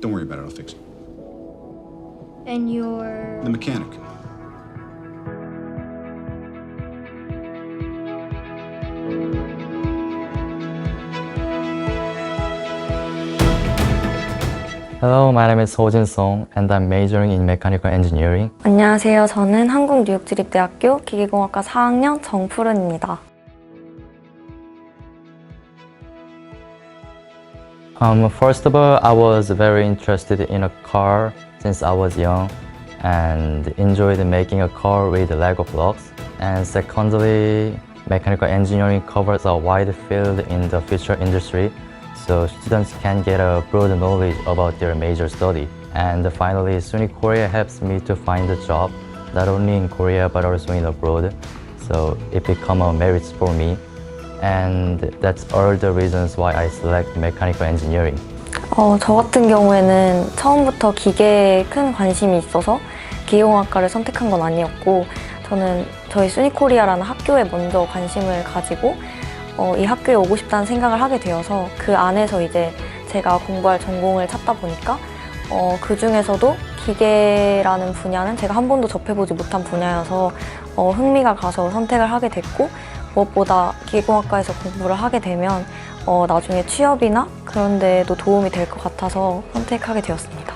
Don't worry about it, I'll fix it. And you're. The mechanic. Hello, my name is Ho Jin Song, and I'm majoring in mechanical engineering. 안녕하세요. 저는 한국 뉴욕주립대학교 기계공학과 4학년 정푸른입니다. Um, first of all, I was very interested in a car since I was young and enjoyed making a car with Lego blocks. And secondly, mechanical engineering covers a wide field in the future industry, so students can get a broad knowledge about their major study. And finally, SUNY Korea helps me to find a job, not only in Korea but also in abroad. So it become a merit for me. And that's all the reasons why I select mechanical engineering. 어, 저 같은 경우에는 처음부터 기계에 큰 관심이 있어서 기계공학과를 선택한 건 아니었고 저는 저희 수니코리아라는 학교에 먼저 관심을 가지고 어, 이 학교에 오고 싶다는 생각을 하게 되어서 그 안에서 이제 제가 공부할 전공을 찾다 보니까 어, 그 중에서도 기계라는 분야는 제가 한 번도 접해보지 못한 분야여서 어, 흥미가 가서 선택을 하게 됐고 무엇보다 기계공학과에서 공부를 하게 되면 어, 나중에 취업이나 그런 데에도 도움이 될 것 같아서 선택하게 되었습니다.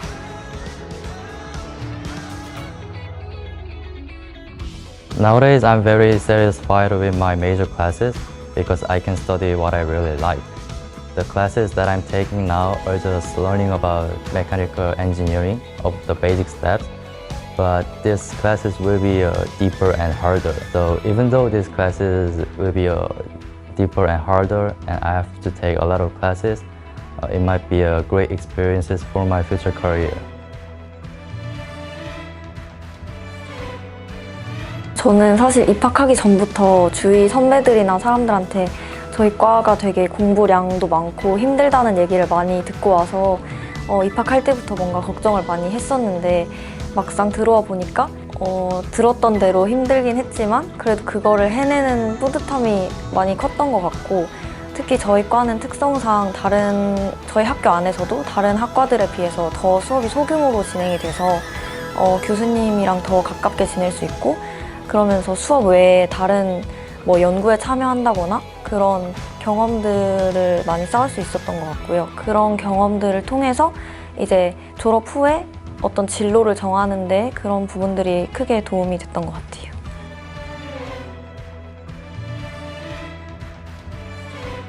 Nowadays, I'm very satisfied with my major classes because I can study what I really like. The classes that I'm taking now are just learning about mechanical engineering of the basic steps, but these classes will be uh, deeper and harder. So even though these classes will be uh, deeper and harder, and I have to take a lot of classes, uh, it might be a great experiences for my future career. 저는 사실 입학하기 전부터 주위 선배들이나 사람들한테 저희 과가 되게 공부량도 많고 힘들다는 얘기를 많이 듣고 와서 어, 입학할 때부터 뭔가 걱정을 많이 했었는데 막상 들어와 보니까 어, 들었던 대로 힘들긴 했지만 그래도 그거를 해내는 뿌듯함이 많이 컸던 것 같고 특히 저희 과는 특성상 다른 저희 학교 안에서도 다른 학과들에 비해서 더 수업이 소규모로 진행이 돼서 어, 교수님이랑 더 가깝게 지낼 수 있고 그러면서 수업 외에 다른 뭐 연구에 참여한다거나 그런 경험들을 많이 쌓을 수 있었던 것 같고요. 그런 경험들을 통해서 이제 졸업 후에 어떤 진로를 정하는데 그런 부분들이 크게 도움이 됐던 것 같아요.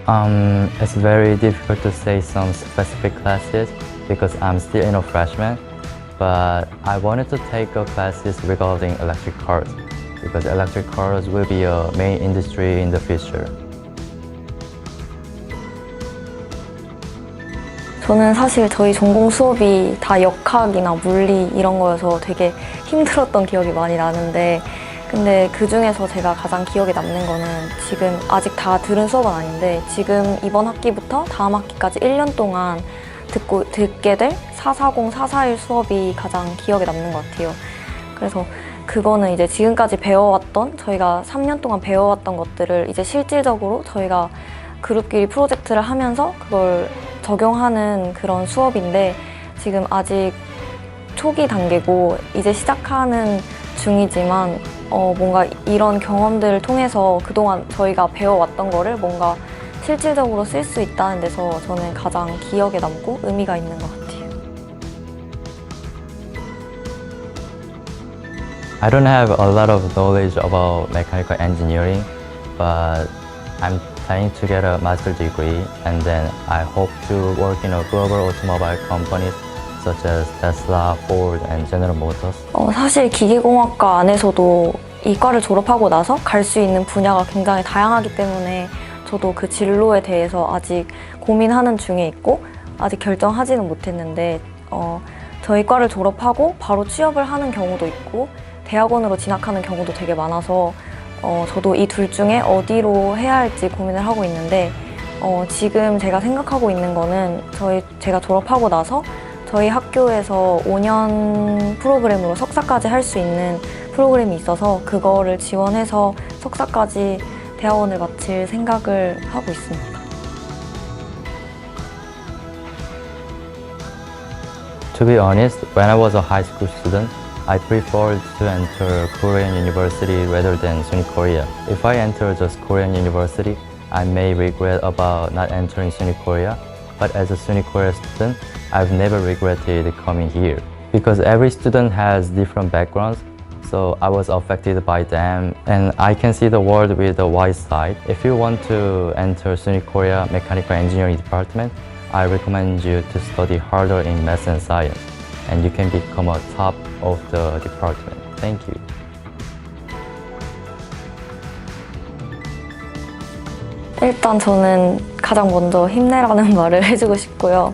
Um, it's very difficult to say some specific classes because I'm still in a freshman. But I wanted to take a classes regarding electric cars because electric cars will be a main industry in the future. 저는 사실 저희 전공 수업이 다 역학이나 물리 이런 거여서 되게 힘들었던 기억이 많이 나는데 근데 그 중에서 제가 가장 기억에 남는 거는 지금 아직 다 들은 수업은 아닌데 지금 이번 학기부터 다음 학기까지 1년 동안 듣고 듣게 될 440, 441 수업이 가장 기억에 남는 것 같아요. 그래서 그거는 이제 지금까지 배워왔던 저희가 3년 동안 배워왔던 것들을 이제 실질적으로 저희가 그룹끼리 프로젝트를 하면서 그걸 적용하는 그런 수업인데 지금 아직 초기 단계고 이제 시작하는 중이지만 어 뭔가 이런 경험들을 통해서 그동안 저희가 배워왔던 거를 뭔가 실질적으로 쓸 수 있다는 데서 저는 가장 기억에 남고 의미가 있는 것 같아요. I don't have a lot of knowledge about mechanical engineering, but I'm planning to get a master's degree and then I hope to work in a global automobile companies such as Tesla, Ford, and General Motors. 어, 사실 기계공학과 안에서도 이 과를 졸업하고 나서 갈 수 있는 분야가 굉장히 다양하기 때문에 저도 그 진로에 대해서 아직 고민하는 중에 있고 아직 결정하지는 못했는데 어, 저희 과를 졸업하고 바로 취업을 하는 경우도 있고 대학원으로 진학하는 경우도 되게 많아서 어, 저도 이 둘 중에 어디로 해야 할지 고민을 하고 있는데 어, 지금 제가 생각하고 있는 거는 저희 제가 졸업하고 나서 저희 학교에서 5년 프로그램으로 석사까지 할 수 있는 프로그램이 있어서 그거를 지원해서 석사까지 대학원을 마칠 생각을 하고 있습니다. To be honest, when I preferred to enter Korean university rather than SUNY Korea. If I enter just Korean university, I may regret about not entering SUNY Korea. But as a SUNY Korea student, I've never regretted coming here because every student has different backgrounds. So I was affected by them, and I can see the world with the wide side. If you want to enter SUNY Korea Mechanical Engineering Department, I recommend you to study harder in math and science, and you can become a top of the department. Thank you. 일단 저는 가장 먼저 힘내라는 말을 해주고 싶고요.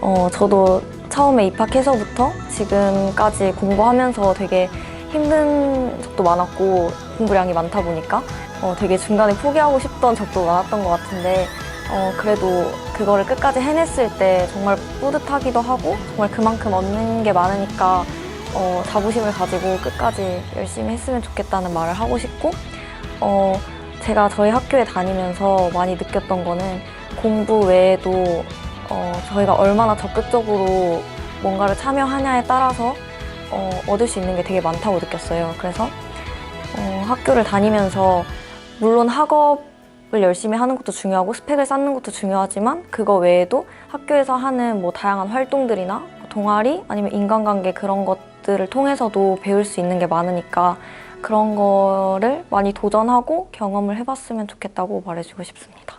어, 저도 처음에 입학해서부터 지금까지 공부하면서 되게 힘든 적도 많았고 공부량이 많다 보니까 어, 되게 중간에 포기하고 싶던 적도 많았던 것 같은데 어, 그래도 그거를 끝까지 해냈을 때 정말 뿌듯하기도 하고 정말 그만큼 얻는 게 많으니까 어, 자부심을 가지고 끝까지 열심히 했으면 좋겠다는 말을 하고 싶고 어, 제가 저희 학교에 다니면서 많이 느꼈던 거는 공부 외에도 어, 저희가 얼마나 적극적으로 뭔가를 참여하냐에 따라서 어, 얻을 수 있는 게 되게 많다고 느꼈어요. 그래서 어, 학교를 다니면서 물론 학업 을 열심히 하는 것도 중요하고 스펙을 쌓는 것도 중요하지만 그거 외에도 학교에서 하는 뭐 다양한 활동들이나 동아리 아니면 인간관계 그런 것들을 통해서도 배울 수 있는 게 많으니까 그런 거를 많이 도전하고 경험을 해봤으면 좋겠다고 말해주고 싶습니다.